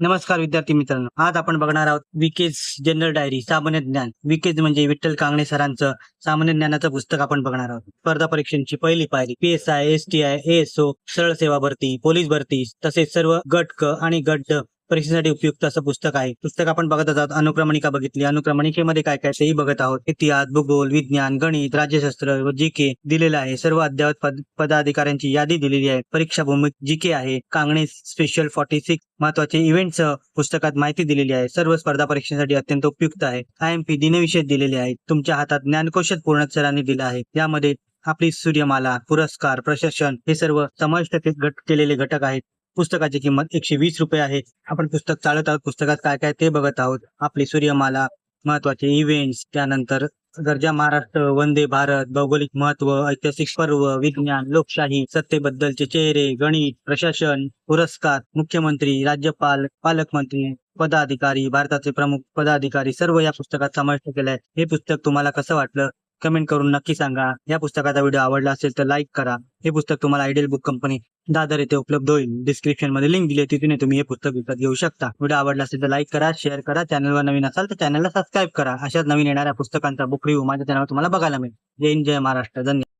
नमस्कार विद्यार्थी मित्रांनो. आज आपण बघणार आहोत विकेज जनरल डायरी सामान्य ज्ञान. विकेज म्हणजे विठ्ठल कांगणे सरांचं सामान्य ज्ञानाचं पुस्तक आपण बघणार आहोत. स्पर्धा परीक्षांची पहिली पायरी P S I S T I ASO सरळ सेवा भरती पोलीस भरती तसेच सर्व गट क आणि गट ड परीक्षेसाठी उपयुक्त असं पुस्तक आहे. पुस्तक आपण बघत आहोत अनुक्रमणिका बघितली. अनुक्रमणिकेमध्ये काय काय तेही बघत आहोत. इतिहास भूगोल विज्ञान गणित राज्यशास्त्र व जी के दिलेलं आहे. सर्व अद्यावत पद- पदाधिकाऱ्यांची यादी दिलेली आहे. परीक्षा भूमिक जी के आहे. कांगणे स्पेशल फॉर्टी सिक्स महत्त्वाचे इव्हेंटसह पुस्तकात माहिती दिलेली आहे. सर्व स्पर्धा परीक्षेसाठी अत्यंत उपयुक्त आहे. आय एम पी दिनविषय दिलेले आहेत. तुमच्या हातात ज्ञानकोशात पूर्ण सरांनी दिलं आहे. यामध्ये आपली सूर्यमाला पुरस्कार प्रशासन हे सर्व समाविष्ट केलेले घटक आहेत. पुस्तकाची किंमत एकशे वीस रुपये आहे. आपण पुस्तक चालत आहोत. पुस्तकात काय काय ते बघत आहोत. आपली सूर्यमाला महत्त्वाचे इव्हेंट्स त्यानंतर गरजा महाराष्ट्र वंदे भारत भौगोलिक महत्त्व ऐतिहासिक पर्व विज्ञान लोकशाही सत्तेबद्दलचे चेहरे गणित प्रशासन पुरस्कार मुख्यमंत्री राज्यपाल पालकमंत्री पदाधिकारी भारताचे प्रमुख पदाधिकारी सर्व या पुस्तकात समाविष्ट केले हे पुस्तक तुम्हाला कसं वाटलं? कमेंट करून नक्की सांगा. या पुस्तकाचा व्हिडिओ आवडला असेल तर लाईक करा. हे पुस्तक तुम्हाला आयडियल बुक कंपनी दादर येथे उपलब्ध होईल. डिस्क्रिप्शनमध्ये लिंक दिली तिथून तुम्ही हे पुस्तक विकत घेऊ शकता. व्हिडिओ आवडला असेल तर लाईक करा शेअर करा. चॅनलवर नवीन असाल तर चॅनलला सबस्क्राईब करा. अशाच नवीन येणाऱ्या पुस्तकांचा बुक रिव्ह्यू माझ्या चॅनलवर तुम्हाला बघायला मिळेल. जय हिंद जय महाराष्ट्र. धन्यवाद.